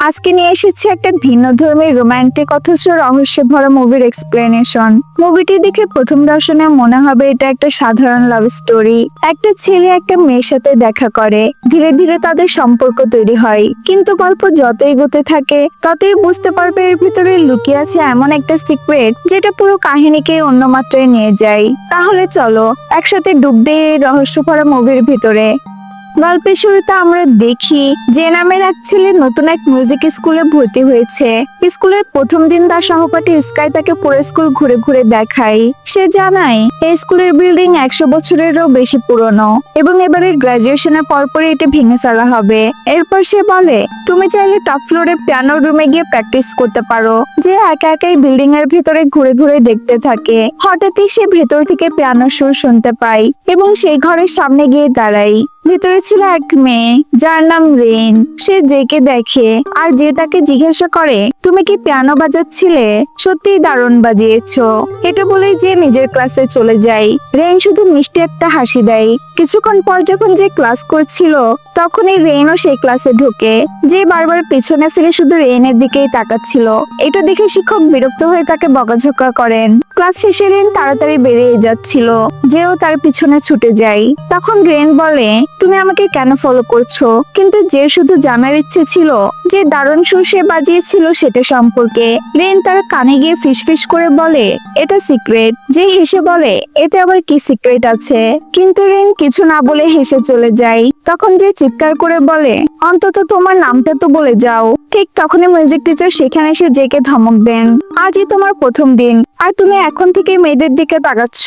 আজকে নিয়ে এসেছি একটা ভিন্ন ধর্মের রোমান্টিক অথচ রহস্যে ভরা মুভির এক্সপ্লেনেশন মুভিটি দেখে প্রথম দর্শনে মনে হবে এটা একটা সাধারণ লাভ স্টোরি একটা ছেলে একটা মেয়ের সাথে দেখা করে। ধীরে ধীরে তাদের সম্পর্ক তৈরি হয়। কিন্তু গল্প যত এগোতে থাকে, ততই বুঝতে পারবে এর ভিতরে লুকিয়ে আছে এমন একটা সিক্রেট যেটা পুরো কাহিনীকে অন্য মাত্রায় নিয়ে যায়। তাহলে চলো, একসাথে ডুব দিয়ে রহস্য ভরা মুভির ভিতরে। গল্পের শুরুতে আমরা দেখি যে নামের এক ছেলে নতুন এক মিউজিক স্কুলে ভর্তি হয়েছে। স্কুলের প্রথম দিন তার সহপাঠী স্কাই তাকে পুরো স্কুল ঘুরে ঘুরে দেখায়। সে জানায়, এই স্কুলের বিল্ডিং একশো বছরেরও বেশি পুরনো এবং এবারের গ্রাজুয়েশনের পরপরই এটি ভেঙে ফেলা হবে। এরপর সে বলে, তুমি চাইলে টপ ফ্লোরে পিয়ানো রুমে গিয়ে প্র্যাকটিস করতে পারো, যে একা একাই বিল্ডিং এর ভেতরে ঘুরে ঘুরে দেখতে থাকে। হঠাৎই সে ভেতর থেকে পিয়ানো সুর শুনতে পায় এবং সেই ঘরের সামনে গিয়ে দাঁড়ায়। ভেতরে ছিল এক মেয়ে, যার নাম রেন। সে জেকে দেখে আর যে তাকে জিজ্ঞাসা করে, তুমি কি পিয়ানো বাজাচ্ছিলে? সত্যিই দারুণ বাজিয়েছো। এটা বলে যে নিজের ক্লাসে চলে যায়। রেন শুধু মিষ্টি একটা হাসি দেয়। কিছুক্ষণ পর যখন যে ক্লাস করছিল, তখনই রেনও সেই ক্লাসে ঢোকে, যে বারবার পিছনে ফিরে শুধু রেনের দিকেই তাকাচ্ছিল। এটা দেখে শিক্ষক বিরক্ত হয়ে তাকে বকাঝকা করেন। ক্লাস শেষে রেন তাড়াতাড়ি বেরিয়ে যাচ্ছিল, যেও তার পিছনে ছুটে যায়। তখন রেন বলে তুমি আমাকে কেন ফলো করছ? কিন্তু যে শুধু জানার ইচ্ছে ছিল, যে দারুণ সুর সে বাজিয়েছিল সেটা সম্পর্কে। রেন তার কানে গিয়ে ফিসফিস করে বলে, এটা সিক্রেট যে হেসে বলে, এতে আবার কি সিক্রেট আছে? কিন্তু রেন কিছু না বলে হেসে চলে যায়। তখন যে চিৎকার করে বলে, অন্তত তোমার নামটা তো বলে যাও। ঠিক তখনই মিউজিক টিচার সেখানে এসে জেকে ধমক দেন, আজই তোমার প্রথম দিন, আর তুমি এখন থেকে মেয়েদের দিকে তাকাচ্ছ।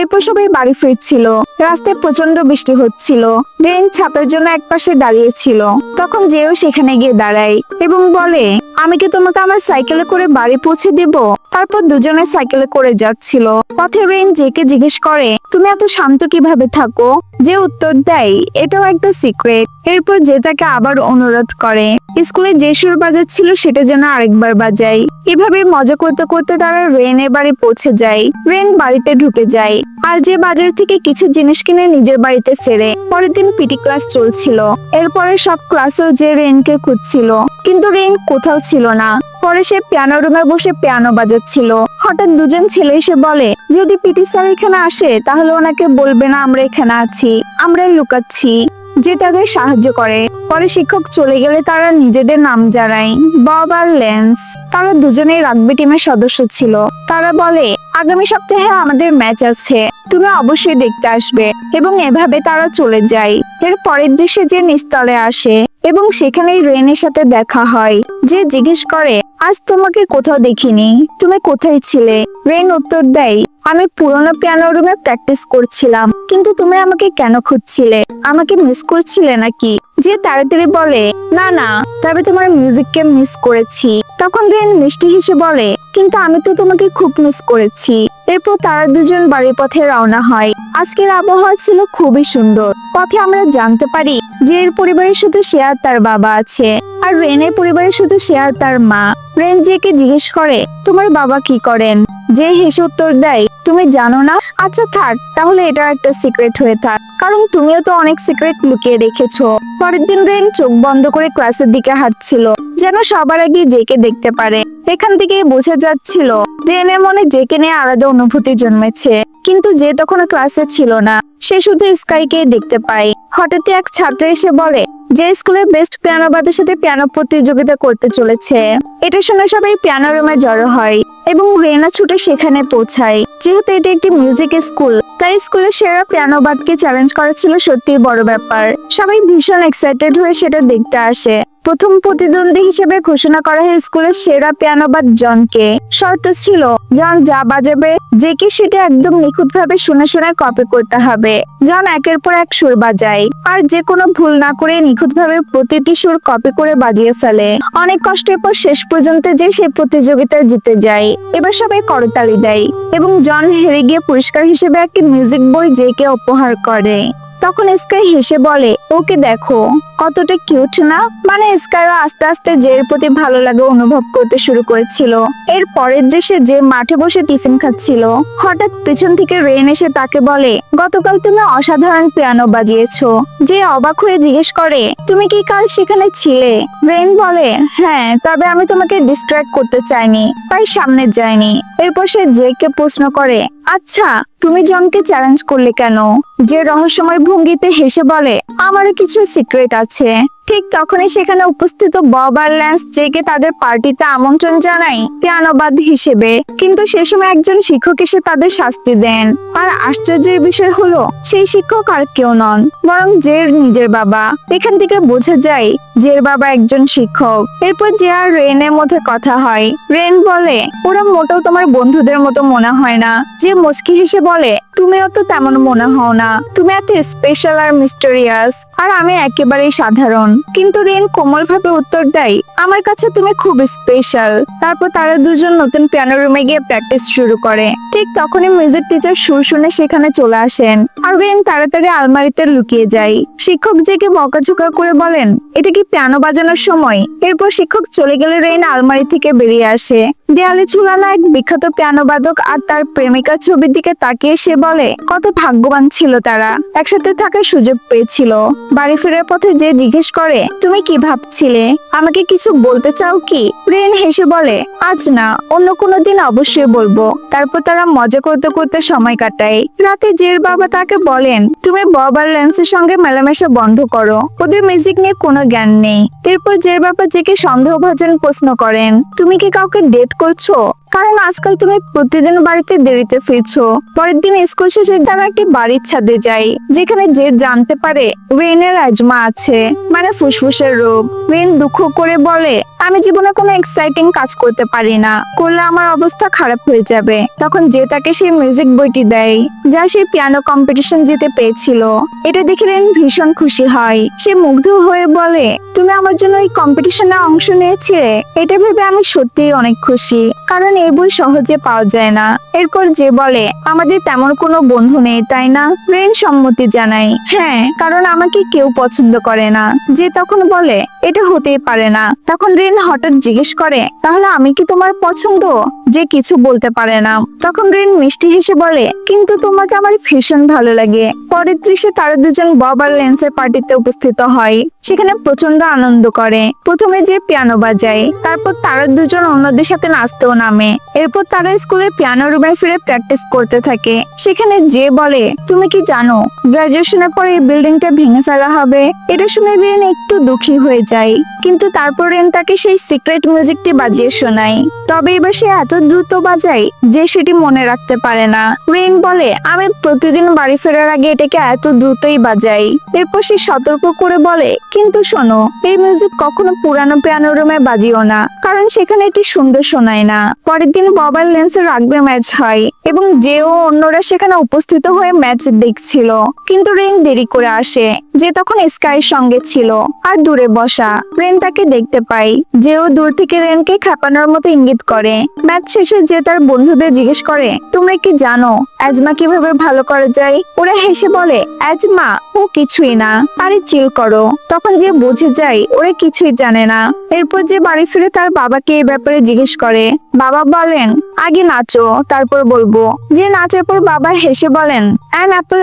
এরপর সবাই বাড়ি ফিরছিল। রাস্তায় প্রচণ্ড বৃষ্টি হচ্ছিল। রেন ছাতার জন্য একপাশে দাঁড়িয়েছিল। তখন যেও সেখানে গিয়ে দাঁড়ায় এবং বলে, আমি কি তোমাকে আমার সাইকেলে করে বাড়ি পৌঁছে দেব? তারপর দুজনে সাইকেলে করে যাচ্ছিল। পথে রেন জেকে জিজ্ঞেস করে, তুমি এত শান্ত কীভাবে থাকো? যে উত্তর দেয়, এটাও একটা সিক্রেট। এরপর যে তাকে আবার অনুরোধ করে স্কুলে যে সুর বাজাচ্ছিল সেটা যেন আরেকবার বাজাই এভাবে মজা করতে করতে তারা রেনের বাড়ি পৌঁছে যায়। রেন বাড়িতে ঢুকে যায়। আর যে বাজার থেকে কিছু জিনিস কিনে নিজের বাড়িতে ফেরে, পরের দিন পিটি ক্লাস চলছিল। এরপরে সব ক্লাসেও যে রেনকে খুঁজছিল। কিন্তু রেন কোথাও ছিল না। পরে সে পিয়ানো রুমে বসে পিয়ানো বাজাচ্ছিল। হঠাৎ দুজন ছেলে এসে বলে, যদি পিটি স্যার এখানে আসে, তাহলে ওনাকে বলবে না আমরা এখানে আছি। আমরাই লুকাচ্ছি। যে তাদের সাহায্য করে। পরে শিক্ষক চলে গেলে তারা নিজেদের নাম জানায়। বব আর লেন্স তারা দুজনেই রাগবি টিমের সদস্য ছিল। তারা বলে, আগামী সপ্তাহে আমাদের ম্যাচ আছে। তুমি অবশ্যই দেখতে আসবে। এবং এভাবে তারা চলে যায়। এর পরের দৃশ্যে যে নিস্তলে আসে এবং সেখানেই রেনের সাথে দেখা হয়। যে জিজ্ঞেস করে, আজ তোমাকে কোথাও দেখিনি। তুমি কোথায় ছিলে? রেন উত্তর দেয় আমি পুরোনো পিয়ানো রুমে প্র্যাকটিস করছিলাম। কিন্তু তুমি আমাকে কেন খুঁজছিলে? আমাকে মিস করছিলে নাকি? যে তাড়াতাড়ি বলে, না না, তবে তোমার মিউজিককে মিস করেছি। তখন রেন মিষ্টি হেসে বলে, কিন্তু আমি তো তোমাকে খুব মিস করেছি। এরপর তারা দুজন বাড়ির পথে রওনা হয়। আজকের আবহাওয়া ছিল খুবই সুন্দর। পথে আমরা জানতে পারি যে এর পরিবারে শুধু সে আর তার বাবা আছে। আর রেনের পরিবারে শুধু সে আর তার মা। রেন জেকে জিজ্ঞেস করে, তোমার বাবা কি করেন? যে হেসে উত্তর দেয়, তুমি জানো না? আচ্ছা থাক, তাহলে এটা একটা সিক্রেট হয়ে থাক। কারণ তুমিও তো অনেক সিক্রেট লুকিয়ে রেখেছো। পরের দিন রেন চোখ বন্ধ করে ক্লাসের দিকে হাঁটছিল, যেন সবার আগে জেকে দেখতে পারে। এখান থেকে বোঝা যাচ্ছিল, রেনের মনে জেকে নিয়ে আলাদা অনুভূতি জন্মেছে। কিন্তু যে তখন ক্লাসে ছিল না, সে শুধু স্কাইকে দেখতে পায়। হঠাৎই এক ছাত্র এসে বলে, যে স্কুলের বেস্ট পিয়ানোবাদের সাথে পিয়ানো প্রতিযোগিতা করতে চলেছে। এটা শুনে সবাই পিয়ানো রুমে জড়ো হয় এবং রেনা ছুটে সেখানে পৌঁছায়। যেহেতু এটা একটি মিউজিক স্কুল তাই স্কুলের সেরা পিয়ানোবাদকে চ্যালেঞ্জ করা ছিল সত্যিই বড় ব্যাপার। সবাই ভীষণ এক্সাইটেড হয়ে সেটা দেখতে আসে। প্রথম প্রতিদ্বন্দ্বী হিসেবে ঘোষণা করা হয় স্কুলের সেরা পিয়ানোবাদ জনকে। শর্ত ছিল, জন যা বাজাবে, যে কি সেটা একদম নিখুঁত ভাবে শুনে শুনে কপি করতে হবে। জন একের পর এক সুর বাজায়, আর যে কোনো ভুল না করে নিখুঁত ভাবে প্রতিটি সুর কপি করে বাজিয়ে ফেলে। অনেক কষ্টের পর শেষ পর্যন্ত যে সে প্রতিযোগিতায় জিতে যায়। এবার সবাই করতালি দেয়, এবং জন হেরে গিয়ে পুরস্কার হিসেবে একটি মিউজিক বই জেকে উপহার করে। তখন স্কাই হেসে বলে, ওকে দেখো, কতটা কিউট না? মানে স্কাইও আস্তে আস্তে জের প্রতি ভালো লাগে অনুভব করতে শুরু করেছিল। এর পরের দৃশ্যে যে মাঠে বসে টিফিন খাচ্ছিল, হঠাৎ পেছন থেকে রেন এসে তাকে বলে, গতকাল তুমি অসাধারণ পিয়ানো বাজিয়েছো। যে অবাক হয়ে জিজ্ঞেস করে, তুমি কি কাল সেখানে ছিলে? রেন বলে হ্যাঁ তবে আমি তোমাকে ডিস্ট্র্যাক্ট করতে চাইনি, তাই সামনে যাইনি। এরপর সে জেকে প্রশ্ন করে আচ্ছা তুমি জনকে চ্যালেঞ্জ করলে কেন? যে রহস্যময় ভঙ্গিতে হেসে বলে আমারও কিছু সিক্রেট আছে। ঠিক তখনই সেখানে উপস্থিত বব আর ল্যান্স জেকে তাদের পার্টিতে আমন্ত্রণ জানাই পিয়ানোবাদ হিসেবে। কিন্তু সে সময় একজন শিক্ষক এসে তাদের শাস্তি দেন। আর আশ্চর্যের বিষয় হলো, সেই শিক্ষক আর কেউ নন, বরং জের নিজের বাবা। এখান থেকে বোঝা যায়, জের বাবা একজন শিক্ষক। এরপর যে আর রেনের মধ্যে কথা হয়, রেন বলে, ওরা মোটেও তোমার বন্ধুদের মতো মনে হয় না। যে মুচকি হেসে বলে তুমিও তো তেমন মনে হও না। তুমি এত স্পেশাল আর মিস্টেরিয়াস আর আমি একেবারেই সাধারণ। কিন্তু রেন কোমল ভাবে উত্তর দেয়, আমার কাছে তুমি খুব স্পেশাল তারপর তারা দুজন নতুন পিয়ানো রুমে গিয়ে প্র্যাকটিস শুরু করে। ঠিক তখনই মিউজিক টিচার সুর শুনে সেখানে চলে আসেন, আর রেন তাড়াতাড়ি আলমারিতে লুকিয়ে যায়। শিক্ষক জেকে বকাঝোকা করে বলেন, এটা কি পিয়ানো বাজানোর সময়? এরপর শিক্ষক চলে গেলে রেন আলমারি থেকে বেরিয়ে আসে। দেয়ালে ঝুলানো এক বিখ্যাত পিয়ানো বাদক আর তার প্রেমিকার ছবির দিকে তাকিয়ে সে বলে, কত ভাগ্যবান ছিল তারা। একসাথে থাকার সুযোগ পেয়েছিল। বাড়ি ফেরার পথে যে জিজ্ঞেস করে, তুমি কি ভাবছিলে? আমাকে কিছু বলতে চাও কি? রেন হেসে বলে, আজ না, অন্য কোনো দিন অবশ্যই বলব। তারপর তারা মজা করতে করতে সময় কাটায়। রাতে জের বাবা তাকে বলেন, তুমি বব আর ল্যান্সের সঙ্গে মেলামেশা বন্ধ করো। ওদের মিউজিক নিয়ে কোনো জ্ঞান নেই। এরপর জের বাবা জেকে সন্দেহভাজন প্রশ্ন করেন, তুমি কি কাউকে ডেট করছ? কারণ আজকাল তুমি প্রতিদিন বাড়িতে দেরিতে ফিরছো। পরের দিন স্কুল শেষে তারা একটি বাড়ির ছাদে যাই যেখানে যে জানতে পারে রেনের আজমা আছে মানে ফুসফুসের রোগ। রেন দুঃখ করে বলে আমি জীবনে কোনো এক্সাইটিং কাজ করতে পারি না। করলে আমার অবস্থা খারাপ হয়ে যাবে। তখন যে তাকে সেই মিউজিক বইটি দেয়, যা সে পিয়ানো কম্পিটিশন জিতে পেয়েছিল। এটা দেখে রেন ভীষণ খুশি হয়। সে মুগ্ধ হয়ে বলে, তুমি আমার জন্য এই কম্পিটিশনে অংশ নিয়েছিলে। এটা ভেবে আমি সত্যিই অনেক খুশি। কারণ এই বই সহজে পাওয়া যায় না। এরপর যে বলে, আমাদের তেমন কোনো বন্ধু নেই, তাই না? রেন সম্মতি জানাই হ্যাঁ কারণ আমাকে কেউ পছন্দ করে না। যে তখন বলে, এটা হতেই পারে না। তখন রেন হঠাৎ জিজ্ঞেস করে, তাহলে আমি কি তোমার পছন্দ? যে কিছু বলতে পারে না। তখন রেন মিষ্টি হেসে বলে, কিন্তু তোমাকে আমার ভীষণ ভালো লাগে। পরের দৃশ্যে তারা দুজন বব আর লেন্সের পার্টিতে উপস্থিত হয়। সেখানে প্রচণ্ড আনন্দ করে। প্রথমে যে পিয়ানো বাজায়, তারপর তারা দুজন অন্যদের সাথে নাচতেও নামে। এরপর তারা স্কুলের পিয়ানো রুমে ফিরে প্র্যাকটিস করতে থাকে। সেখানে যে বলে, তুমি কি জানো গ্রাজুয়েশনের পরে এই বিল্ডিংটা ভেঙে ফেলা হবে? এটা শুনে রেন একটু দুঃখী হয়ে যায়। কিন্তু তারপর রেন তাকে সেই সিক্রেট মিউজিকটি বাজিয়ে শোনায়। তবে এবার সে এত দ্রুত বাজায় যে সেটি মনে রাখতে পারে না। রেন বলে, আমি প্রতিদিন বাড়ি ফেরার আগে এটাকে এত দ্রুতই বাজাই। এরপর সে সতর্ক করে বলে, কিন্তু শোনো, এই মিউজিক কখনো পুরানো পিয়ানো রুমে বাজিও না, কারণ সেখানে এটি সুন্দর শোনায় না। পরের দিন ববার লেন্সের রাগবে ম্যাচ হয় এবং যেও অন্যরা সেখানে উপস্থিত হয়ে ম্যাচ দেখছিল। কিন্তু রেন দেরি করে আসে, যে তখন স্কাইয়ের সঙ্গে ছিল। আর দূরে বসা রেন তাকে দেখতে পাই। যেও দূর থেকে রেনকে খাপানোর মতো ইঙ্গিত করে। ম্যাচ শেষে যে তার বন্ধুদের জিজ্ঞেস করে, তোমরা কি জানো অ্যাজমা কীভাবে ভালো করা যায়? ওরা হেসে বলে অ্যাজমা ও কিছুই না। আরে চিল করো। তখন যে বুঝে যায়, ওরা কিছুই জানে না। এরপর যে বাড়ি ফিরে তার বাবাকে এই ব্যাপারে জিজ্ঞেস করে, বাবা বলেন। আগে নাচো, তারপর বলব। যে নাচের পর বাবা হেসে বলেন an apple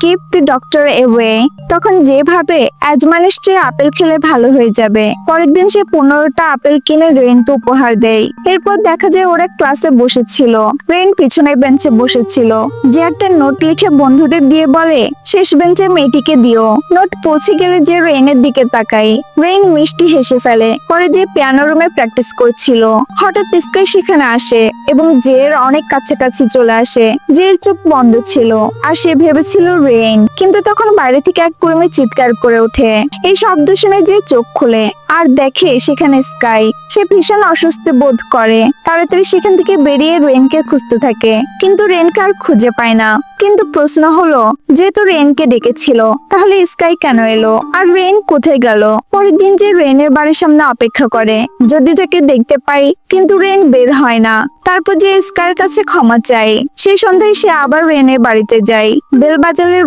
keep the doctor away তখন যে ভাবে অ্যাজমা আপেল খেলে ভালো হয়ে যাবে। পরের দিন সে পনেরোটা আপেল কিনে রেনকে উপহার দেয়। এরপর দেখা যায় ওরা ক্লাসে বসেছিল। রেন পিছনের বেঞ্চে বসেছিল। যে একটা নোট লিখে বন্ধুদের দিয়ে বলে, শেষ বেঞ্চে মেয়েটিকে দিও। নোট পৌঁছে গেলে যে রেনের দিকে তাকাই রেন মিষ্টি হেসে ফেলে। পরে যে পিয়ানো রুমে প্র্যাকটিস করছিল। হঠাৎ স্কাই সেখানে আসে। এবং জের অনেক কাছাকাছি চলে আসে। জের চোখ বন্ধ ছিল আর সে ভেবেছিল রেন কিন্তু তখন বাইরে থেকে এক কর্মী চিৎকার করে ওঠে। এই শব্দ শুনে যে চোখ খুলে আর দেখে সেখানে স্কাই সে ভীষণ অস্বস্তি বোধ করে। তাড়াতাড়ি সেখান থেকে বেরিয়ে রেনকে খুঁজতে থাকে, কিন্তু রেনকে আর খুঁজে পায় না। কিন্তু প্রশ্ন হলো, যেহেতু রেনকে ডেকেছিল, তাহলে স্কাই কেন এলো? আর রেন কোথায় গেল? পরের দিন যে রেনের বাড়ির সামনে অপেক্ষা করে। যদি তাকে দেখতে পাই, কিন্তু রেন বের হয় না। তারপর যে স্কার কাছে ক্ষমা চাই, সেই সন্ধ্যায় সে আবার রেনের বাড়িতে যায়। বেল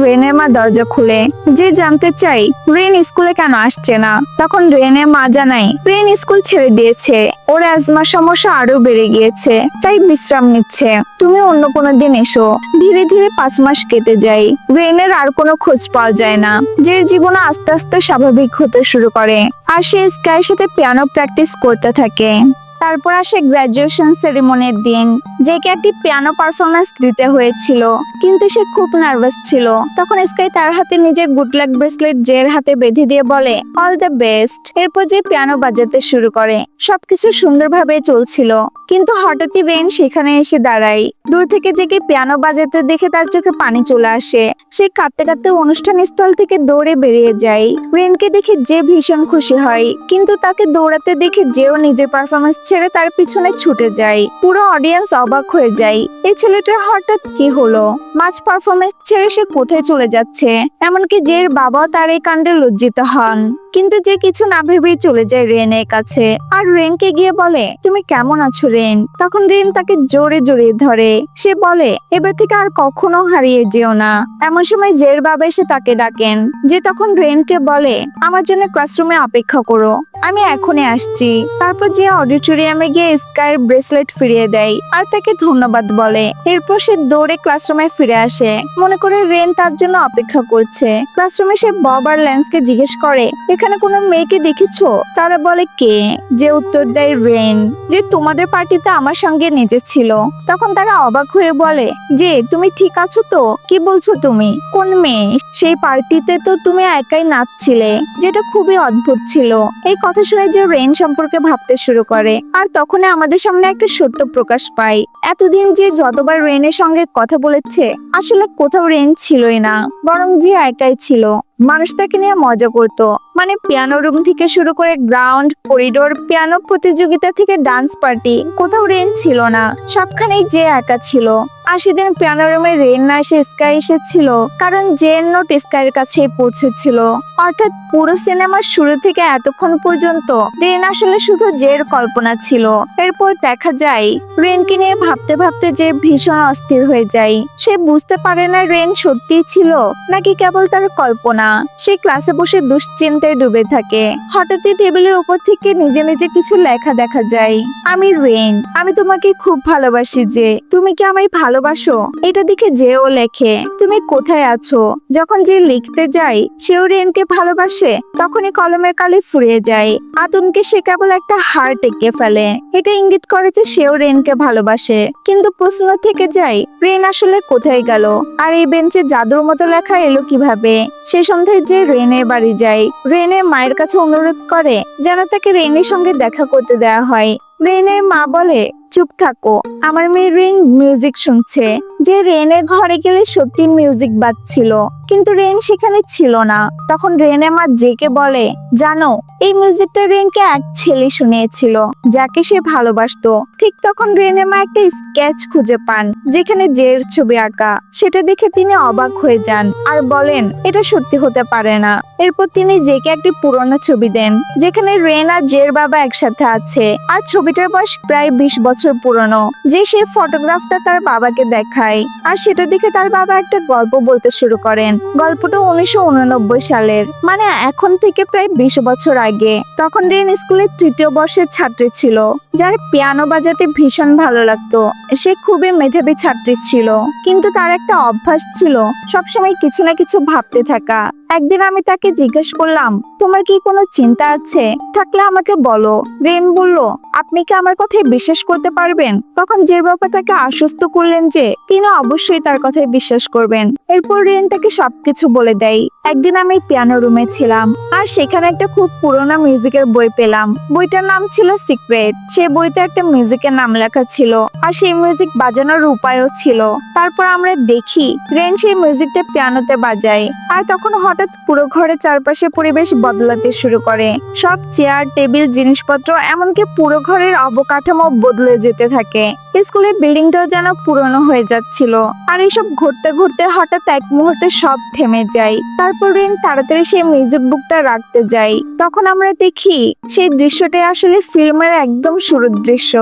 রেনের মা দরজা খুলে। যে জানতে চাই, রেন স্কুলে কেন আসছে না? তখন রেনের মা জানাই রেন স্কুল ছেড়ে দিয়েছে। ওর অ্যাজমা সমস্যা আরও বেড়ে গিয়েছে, তাই বিশ্রাম নিচ্ছে। তুমি অন্য কোনো দিন এসো। ধীরে ধীরে পাঁচ মাস কেটে যায়। রেনের আর কোনো খোঁজ পাওয়া যায় না। যে জীবন আস্তে আস্তে স্বাভাবিক হতে শুরু করে। আর সে স্কাইয়ের সাথে পিয়ানো প্র্যাকটিস করতে থাকে। তারপর আসে গ্রাজুয়েশন সেরিমনির দিন জেকে একটি পিয়ানো পারফরমেন্স দিতে হয়েছিল। কিন্তু সে খুব নার্ভাস ছিল। তখন স্কাই তার হাতে নিজের গুড লাক ব্রেসলেট জের হাতে বেঁধে দিয়ে বলে অল দ্য বেস্ট এরপর যে পিয়ানো বাজাতে শুরু করে, সবকিছু সুন্দরভাবে চলছিল। কিন্তু হঠাৎই রেন সেখানে এসে দাঁড়ায়। দূর থেকে জেকে পিয়ানো বাজাতে দেখে তার চোখে পানি চলে আসে। সে কাঁদতে কাঁদতে অনুষ্ঠান স্থল থেকে দৌড়ে বেরিয়ে যায়। রেনকে দেখে যে ভীষণ খুশি হয়। কিন্তু তাকে দৌড়াতে দেখে যেও নিজের পারফরমেন্স ছেড়ে তার পিছনে ছুটে যাই। পুরো অডিয়েন্স অবাক হয়ে যায় এই ছেলেটার হঠাৎ কি হলো? মাছ পারফরমেন্স ছেড়ে সে কোথায় চলে যাচ্ছে? এমনকি জের বাবা তার এই কাণ্ডে লজ্জিত হন। কিন্তু যে কিছু না ভেবেই চলে যায় রেনের কাছে। আর রেনকে গিয়ে বলে, তুমি কেমন আছো রেন? তখন রেন তাকে জোরে জোরে ধরে। সে বলে, এবার থেকে আর কখনো হারিয়ে যেও না। এমন সময় জের বাবা এসে তাকে ডাকেন, যে তখন রেনকে বলে, আমার জন্য ক্লাসরুমে অপেক্ষা করো, আমি এখনই আসছি। তারপর যে অডিটোরিয়ামে গিয়ে স্কাইয়ের ব্রেসলেট ফিরিয়ে দেয় আর তাকে ধন্যবাদ বলে। এরপর সে দৌড়ে ক্লাসরুমে ফিরে আসে। মনে করে রেন তার জন্য অপেক্ষা করছে। ক্লাসরুমে সে বব আর ল্যান্সকে জিজ্ঞেস করে এখানে কোনো মেয়েকে দেখেছ? তারা বলে, কে? যে উত্তর দেয়, রেন। যে তোমাদের পার্টিতে আমার সঙ্গে নেচেছিল তখন তারা অবাক হয়ে বলে, যে, তুমি ঠিক আছো তো? কি বলছো তুমি? কোন মেয়ে? সেই পার্টিতে তো তুমি একাই নাচছিলে, যেটা খুবই অদ্ভুত ছিল। এই কথা শুনে যে রেন সম্পর্কে ভাবতে শুরু করে, আর তখনই আমাদের সামনে একটা সত্য প্রকাশ পায়। এতদিন যে যতবার রেনের সঙ্গে কথা বলেছে, আসলে কোথাও রেন ছিলই না, বরং যে একাই ছিল। মানুষ তাকে নিয়ে মজা করত। মানে পিয়ানো রুম থেকে শুরু করে গ্রাউন্ড করিডোর পিয়ানো প্রতিযোগিতা থেকে ডান্স পার্টি কোথাও রেঞ্জ ছিল না। সবখানেই যে একা ছিল। আর সেদিন পিয়ানো রুমে রেন না এসে স্কাই এসেছিল, কারণ জের নোট স্কাইয়ের কাছে পৌঁছেছিল। অর্থাৎ পুরো সিনেমার শুরু থেকে এতক্ষণ পর্যন্ত রেন আসলে শুধু জের কল্পনা ছিল। এরপর দেখা যায় রেনকে নিয়ে ভাবতে ভাবতে যে ভীষণ অস্থির হয়ে যায়। সে বুঝতে পারে না রেন সত্যি ছিল, নাকি কেবল তার কল্পনা। সে ক্লাসে বসে দুশ্চিন্তায় ডুবে থাকে। হঠাৎই টেবিলের উপর থেকে নিজে নিজে কিছু লেখা দেখা যায়। আমি রেন আমি তোমাকে খুব ভালোবাসি যে, তুমি কি আমায় ভালোবাসো? এটা দেখে যেও লেখে, তুমি কোথায় আছো? যখন যে লিখতে যায় সেও রেনকে ভালোবাসে, তখনই কলমের কালি ফুরিয়ে যায়। আতঙ্কে সে কেবল একটা হার্ট এঁকে ফেলে। এটা ইঙ্গিত করে যে সেও রেনকে ভালোবাসে। কিন্তু প্রশ্ন থেকে যায়, রেন আসলে কোথায় গেল? আর এই বেঞ্চে জাদুর মতো লেখা এলো কীভাবে? সে সন্ধ্যায় যে রেনের বাড়ি যায় রেনের মায়ের কাছে অনুরোধ করে, যেন তাকে রেনের সঙ্গে দেখা করতে দেওয়া হয়। রেনের মা বলে চুপ থাকো। আমার মেয়ে রেন মিউজিক শুনছে। যে রেনের ঘরে গেলে সত্যি মিউজিক বাজছিল। কিন্তু রেন সেখানে ছিল না। তখন রেনে মা জেকে বলে, জানো, এই মিউজিকটা রেনকে এক ছেলে শুনিয়েছিল, যাকে সে ভালোবাসতো। ঠিক তখন রেনে মা একটা স্কেচ খুঁজে পান, যেখানে জের ছবি আঁকা। সেটা দেখে তিনি অবাক হয়ে যান আর বলেন, এটা সত্যি হতে পারে না। এরপর তিনি জেকে একটি পুরনো ছবি দেন, যেখানে রেন আর জের বাবা একসাথে আছে। আর ছবিটার বয়স প্রায় বিশ বছর। পুরনো, যে সে ফটোগ্রাফটা তার বাবাকে দেখায়। আর সেটা দেখে তার বাবা একটা গল্প বলতে শুরু করেন। গল্পটা উনিশশো উননব্বই সালের মানে এখন থেকে প্রায় বিশ বছর আগে। তখন রেন স্কুলের তৃতীয় বর্ষের ছাত্রী ছিল, যার পিয়ানো বাজাতে ভীষণ ভালো লাগতো। সে খুবই মেধাবী ছাত্রী ছিল, কিন্তু তার একটা অভ্যাস ছিল সবসময় কিছু না কিছু ভাবতে থাকা। একদিন আমি তাকে জিজ্ঞেস করলাম, তোমার কি কোনো চিন্তা আছে? থাকলে আমাকে বলো। রেন বলল, আপনি কি আমার কথায় বিশ্বাস করতে পারবেন? তখন যে বাবা তাকে আশ্বস্ত করলেন যে তিনি অবশ্যই তার কথায় বিশ্বাস করবেন। এরপর রেন তাকে সবকিছু বলে দেয়। একদিন আমি পিয়ানো রুমে ছিলাম, আর সেখানে একটা খুব পুরোনো মিউজিকের বই পেলাম। বইটার নাম ছিল সিক্রেট। সেই বইতে একটা মিউজিকের নাম লেখা ছিল, আর সেই মিউজিক বাজানোর উপায়ও ছিল। তারপর আমরা দেখি রেন সেই মিউজিকটা পিয়ানোতে বাজায়। আর তখন হঠাৎ পুরো ঘরে চারপাশে পরিবেশ বদলাতে শুরু করে। সব চেয়ার টেবিল জিনিসপত্র, এমনকি পুরো ঘরের অবকাঠামো বদলে যেতে থাকে। স্কুলের বিল্ডিংটাও যেন পুরনো হয়ে যাচ্ছিল। আর এসব ঘুরতে ঘুরতে হঠাৎ এক মুহূর্তে সব থেমে যায়। তারপর রেন তাড়াতাড়ি সেই মিউজিক বুকটা রাখতে যাই। তখন আমরা দেখি, সেই দৃশ্যটা আসলে ফিল্মের একদম শুরুর দৃশ্য,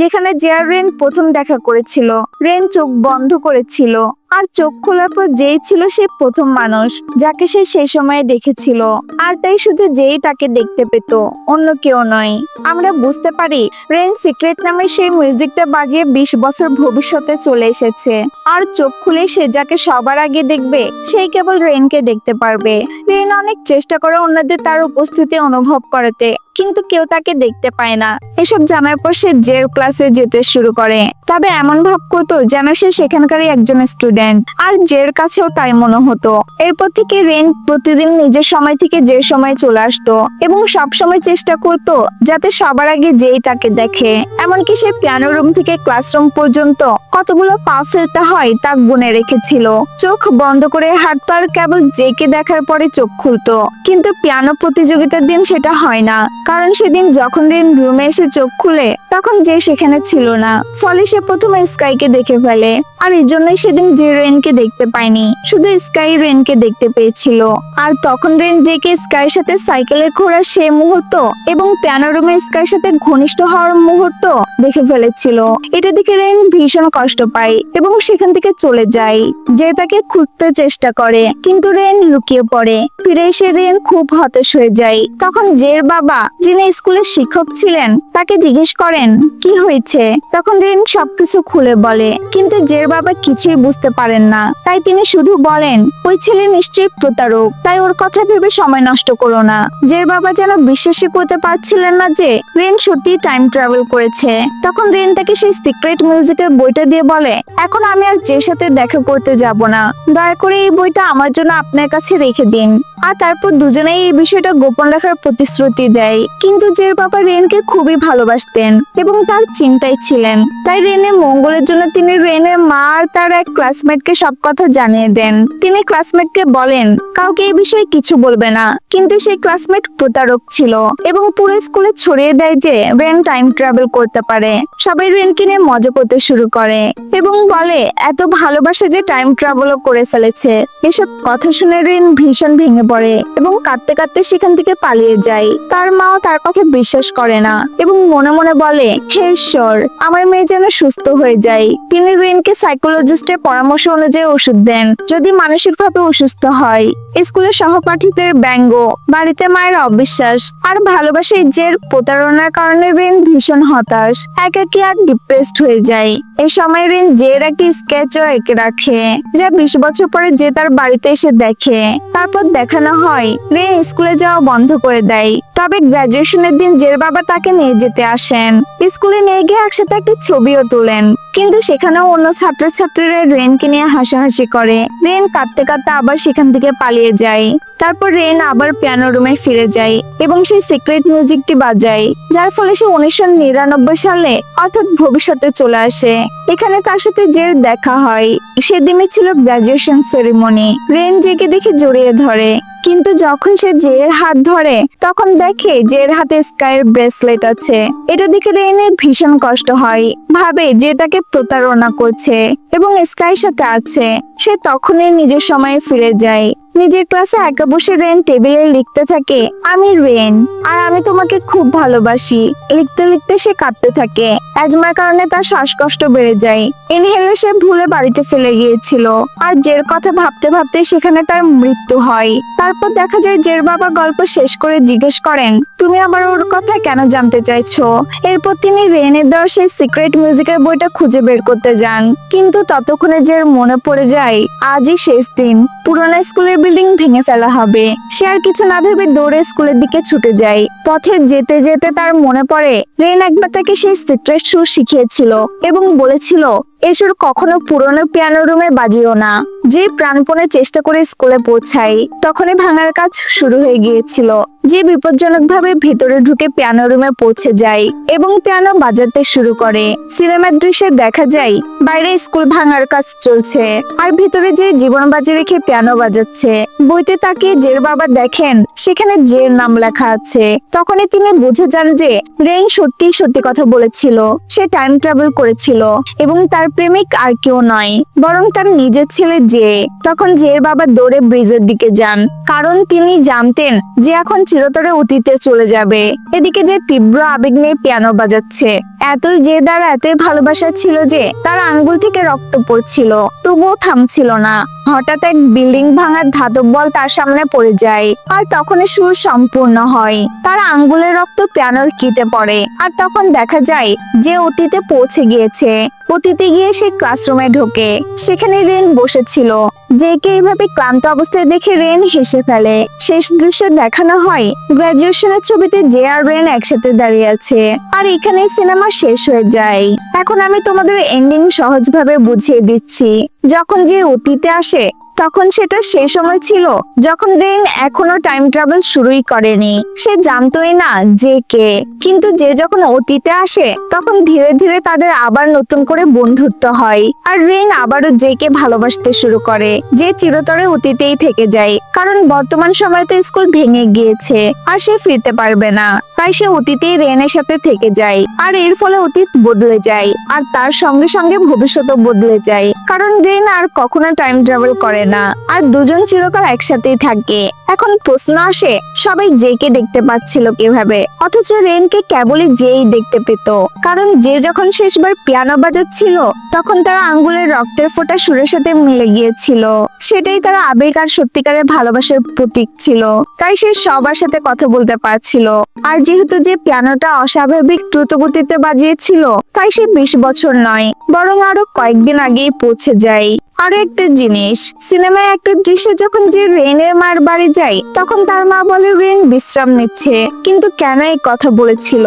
যেখানে জেয়ার রেন প্রথম দেখা করেছিল। রেন চোখ বন্ধ করেছিল, আর চোখ খোলার পর যেই ছিল সে প্রথম মানুষ, যাকে সে সেই সময়ে দেখেছিল। আর তাই শুধু যেই তাকে দেখতে পেত, অন্য কেউ নয়। আমরা বুঝতে পারি, রেন সিক্রেট নামে সেই মিউজিকটা বাজিয়ে বিশ বছর ভবিষ্যতে চলে এসেছে। আর চোখ খুলে সে যাকে সবার আগে দেখবে, সেই কেবল রেনকে দেখতে পারবে। রেন অনেক চেষ্টা করে অন্যদের তার উপস্থিতি অনুভব করাতে, কিন্তু কেউ তাকে দেখতে পায় না। এসব জানার পর সে জের ক্লাসে যেতে শুরু করে। তবে এমন ভাব করতো যেন সে সেখানকারই একজন স্টুডেন্ট। আর জের কাছেও তাই মনে হতো। এরপর থেকে রেন প্রতিদিন নিজের সময় থেকে যে সময় চলে আসতো এবং সব সময় চেষ্টা করতো যাতে সবার আগে যেই তাকে দেখে। এমনকি সে পিয়ানো রুম থেকে ক্লাসরুম পর্যন্ত কতগুলো পা ফেলতে হয় তা গুনে রেখেছিল। চোখ বন্ধ করে হাঁটতো আর কেবল জেকে দেখার পরে চোখ খুলতো। কিন্তু পিয়ানো প্রতিযোগিতার দিন সেটা হয় না। কারণ সেদিন যখন রেন রুমে এসে চোখ খুলে, তখন যে সেখানে ছিল না। ফলে সে প্রথমে স্কাইকে দেখে ফেলে। আর এই জন্যই সেদিন যে রেনকে দেখতে পায়নি, শুধু স্কাই রেনকে দেখতে পেয়েছিল। আর তখন রেন জেকে স্কাইয়ের সাথে সাইকেলে ঘোরার সে মুহূর্ত এবং পিয়ানো রুমে স্কাইয়ের সাথে ঘনিষ্ঠ হওয়ার মুহূর্ত দেখে ফেলেছিল। এটা দেখে রেন ভীষণ কষ্ট পায় এবং সেখান থেকে চলে যায়, যে তাকে খুঁজতে চেষ্টা করে। কিন্তু রেন লুকিয়ে পড়ে। ফিরে এসে রেন খুব হতাশ হয়ে যায়। তখন জের বাবা, যিনি স্কুলের শিক্ষক ছিলেন, তাকে জিজ্ঞেস করেন, কি হয়েছে? তখন রেন সবকিছু খুলে বলে, কিন্তু জের বাবা কিছুই বুঝতে পারেন না। তাই তিনি শুধু বলেন, ওই ছেলে নিশ্চয়ই প্রতারক। তাই ওর কথা ভেবে সময় নষ্ট করো না। জের বাবা যেন বিশ্বাসই করতে পারছিলেন না যে, রেন সত্যি টাইম ট্রাভেল করেছে। তখন রেন তাকে সেই সিক্রেট মিউজিকের বইটা দিয়ে বলে, এখন আমি আর যে সাথে দেখা করতে যাব না। দয়া করে এই বইটা আমার জন্য আপনার কাছে রেখে দিন। আর তারপর দুজনেই এই বিষয়টা গোপন রাখার প্রতিশ্রুতি দেয়। কিন্তু জের বাবা রেনকে খুবই ভালোবাসতেন এবং তার চিন্তায় ছিলেন। তাই রেনের মঙ্গলের জন্য তিনি রেনের মা আর তার এক ক্লাসমেটকে সব কথা জানিয়ে দেন। তিনি ক্লাসমেটকে বলেন, কাউকে এই বিষয়ে কিছু বলবে না। কিন্তু সেই ক্লাসমেট প্রতারক ছিল এবং পুরো স্কুলে ছড়িয়ে দেয় যে রেন টাইম ট্রাভেল করতে পারে। সবাই রেনকে নিয়ে মজা করতে শুরু করে এবং বলে, এত ভালোবাসে যে টাইম ট্রাভেলও করে ফেলেছে। এসব কথা শুনে রেন ভীষণ ভেঙে পড়ে এবং কাঁদতে কাঁদতে সেখান থেকে পালিয়ে যায়। তার মাও তার কথা বিশ্বাস করে না এবং মনে মনে বলে, হে ঈশ্বর, আমার মেয়ে যেন সুস্থ হয়ে যায়। তিনি রেনকে সাইকোলজিস্টের পরামর্শ অনুযায়ী ওষুধ দেন, যদি মানসিকভাবে অসুস্থ হয়। স্কুলের সহপাঠীদের ব্যঙ্গ, বাড়িতে মায়ের অবিশ্বাস আর ভালোবাসার জের প্রতারণার কারণে রেন ভীষণ হতাশ। একাকি আর ডিপ্রেসড হয়ে যায়। এই সময় রেন জের একটি স্কেচও এঁকে রাখে, যা বিশ বছর পরে যে তার বাড়িতে এসে দেখে। তারপর দেখানো হয়, রেন স্কুলে যাওয়া বন্ধ করে দেয়। তবে গ্রাজুয়েশনের দিন জের বাবা তাকে নিয়ে যেতে আসেন। স্কুলে নিয়ে গিয়ে একসাথে একটি ছবিও তোলেন। কিন্তু সেখানেও অন্য ছাত্রছাত্রীরা রেনকে নিয়ে হাসাহাসি করে। রেন কাঁদতে কাঁদতে আবার সেখান থেকে পালিয়ে যায়। তারপর রেন আবার পিয়ানো রুমে ফিরে যায় এবং সেই সিক্রেট মিউজিকটি বাজায়, যার ফলে সে উনিশশো নিরানব্বই সালে অর্থাৎ ভবিষ্যতে চলে আসে। এখানে তার সাথে যে দেখা হয়, সেদিনই ছিল গ্রাজুয়েশন সেরিমনি রেন জেগে দেখে জড়িয়ে ধরে। কিন্তু যখন সে জের হাত ধরে, তখন দেখে জের হাতে স্কাইয়ের ব্রেসলেট আছে। এটা দেখে রেনের ভীষণ কষ্ট হয়। ভাবে যে তাকে প্রতারণা করছে এবং স্কাইয়ের সাথে আছে। সে তখনই নিজের সময়ে ফিরে যায়। নিজের ক্লাসে একা বসে রেন টেবিলে লিখতে থাকে, আমি রেন আর আমি তোমাকে খুব ভালোবাসি। লিখতে লিখতে সে কাঁদতে থাকে। অ্যাজমার কারণে তার শ্বাসকষ্ট বেড়ে যায়। ইনহেলে সে ভুলে বাড়িতে ফেলে গিয়েছিল। আর জের কথা ভাবতে ভাবতে সেখানে তার মৃত্যু হয়। তারপর দেখা যায় জের বাবা গল্প শেষ করে জিজ্ঞেস করেন, তুমি আবার ওর কথা কেন জানতে চাইছো? এরপর তিনি রেনের দেওয়া সেই সিক্রেট মিউজিকের বইটা খুঁজে বের করতে যান। কিন্তু ততক্ষণে জের মনে পড়ে যায়, আজই শেষ দিন, পুরোনো স্কুলের বিল্ডিং ভেঙে ফেলা হবে। সে আর কিছু না ভেবে দৌড়ে স্কুলের দিকে ছুটে যায়। পথে যেতে যেতে তার মনে পড়ে, রেন একবার তাকে সেই সিক্রেট সুর শিখিয়েছিল এবং বলেছিল এসুর কখনো পুরনো পিয়ানো রুমে বাজিও না। যে প্রাণপণে চেষ্টা করে স্কুলে পৌঁছাই তখনই ভাঙার কাজ শুরু হয়ে গিয়েছিল। যে বিপজ্জনকভাবে ভিতরে ঢুকে পিয়ানো রুমে পৌঁছে যায় এবং পিয়ানো বাজাতে শুরু করে। সিনেমার দৃশ্যে দেখা যায়, বাইরে স্কুল ভাঙার কাজ চলছে আর ভিতরে যে জীবন বাজি রেখে পিয়ানো বাজাচ্ছে। বইতে তাকিয়ে জের বাবা দেখেন, সেখানে জের নাম লেখা আছে। তখনই তিনি বুঝে যান যে রেন সত্যি সত্যি কথা বলেছিল। সে টাইম ট্রাভেল করেছিল এবং তার প্রেমিক আর কেউ নয়, বরং তার নিজের ছেলে জে। তখন জের বাবা দৌড়ে ব্রিজের দিকে যান, কারণ তিনি জানতেন যে এখন চিরতরে অতীতে চলে যাবে। এদিকে যে তীব্র আবেগ নিয়ে পিয়ানো বাজাচ্ছে এতই যে দ্বারা এতই ভালোবাসা ছিল যে তার আঙ্গুল থেকে রক্ত পড়ছিল, তবুও থামছিল না। হঠাৎ এক বিল্ডিং ভাঙার ধাতব বল তার সামনে পড়ে যায় আর তখনই সুর সম্পূর্ণ হয়। তার আঙ্গুলের রক্ত পিয়ানোর কিতে পড়ে আর তখন দেখা যায় যে অতীতে পৌঁছে গিয়েছে। অতীতে গিয়ে সে ক্লাসরুমে ঢোকে। সেখানে রেন বসেছিল। জেকে এইভাবে ক্লান্ত অবস্থায় দেখে রেন হেসে ফেলে। শেষ দৃশ্যে দেখানো হয় গ্রাজুয়েশনের ছবিতে যে আর রেন একসাথে দাঁড়িয়ে আছে। আর এখানে সিনেমা শেষ হয়ে যায়। এখন আমি তোমাদের এন্ডিং সহজভাবে বুঝিয়ে দিচ্ছি। যখন যে অতীতে আসে তখন সেটা সেই সময় ছিল যখন রেন এখনও টাইম ট্রাভেল শুরুই করেনি। সে জানতোই না যে কে। কিন্তু যে যখন অতীতে আসে, তখন ধীরে ধীরে তাদের আবার নতুন করে বন্ধুত্ব হয়। আর রেন আবারও জেকে ভালোবাসতে শুরু করে, যে চিরতরে অতীতেই থেকে যায়। কারণ বর্তমান সময়ে তো স্কুল ভেঙে গিয়েছে, আর সে ফিরতে পারবে না। তাই সে অতীতেই রেনের সাথে থেকে যায়। আর এর ফলে অতীত বদলে যায়, আর তার সঙ্গে সঙ্গে ভবিষ্যৎও বদলে যায়। কারণ রেন আর কখনো টাইম ট্রাভেল করে না। আর দুজন চিরকাল একসাথেই থাকে। এখন প্রশ্ন আসে, সবাই জেকে দেখতে পাচ্ছিল কীভাবে? অথচ রেনকে কেবলই জেই দেখতে পেত। কারণ যে যখন শেষবার পিয়ানো বাজাচ্ছিল, তখন তার আঙ্গুলের রক্তের ফোঁটা সুরের সাথে মিলে গিয়েছিল। সেটাই তারা আবেগ আর সত্যিকারের ভালোবাসার প্রতীক ছিল। তাই সে সবার সাথে কথা বলতে পারছিল। আর যেহেতু যে পিয়ানোটা অস্বাভাবিক দ্রুতগতিতে বাজিয়েছিল, তাই সে বিশ বছর নয়, বরং আরও কয়েকদিন আগেই পৌঁছে যায়। আরও একটা জিনিস, সিনেমায় একটা দৃশ্য যখন যে রেনের মার বাড়ি যায়, তখন তার মা বলে রেন বিশ্রাম নিচ্ছে। কিন্তু কেন এই কথা বলেছিল?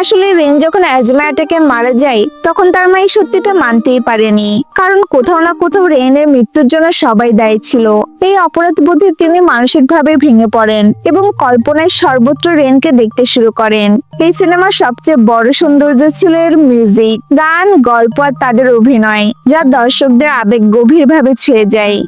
আসলে রেন যখন অ্যাজমা অ্যাটাকে মারা যায়, তখন তার মা এই সত্যিটা মানতেই পারেনি। কারণ কোথাও না কোথাও রেনের মৃত্যুর জন্য সবাই দায়ী ছিল। এই অপরাধ বোধে তিনি মানসিকভাবে ভেঙে পড়েন এবং কল্পনায় সর্বত্র রেনকে দেখতে শুরু করেন। এই সিনেমার সবচেয়ে বড় সৌন্দর্য ছিল এর মিউজিক, গান, গল্প আর তাদের অভিনয়, যা দর্শকদের আবেগ গভীরভাবে ছুঁয়ে যায়।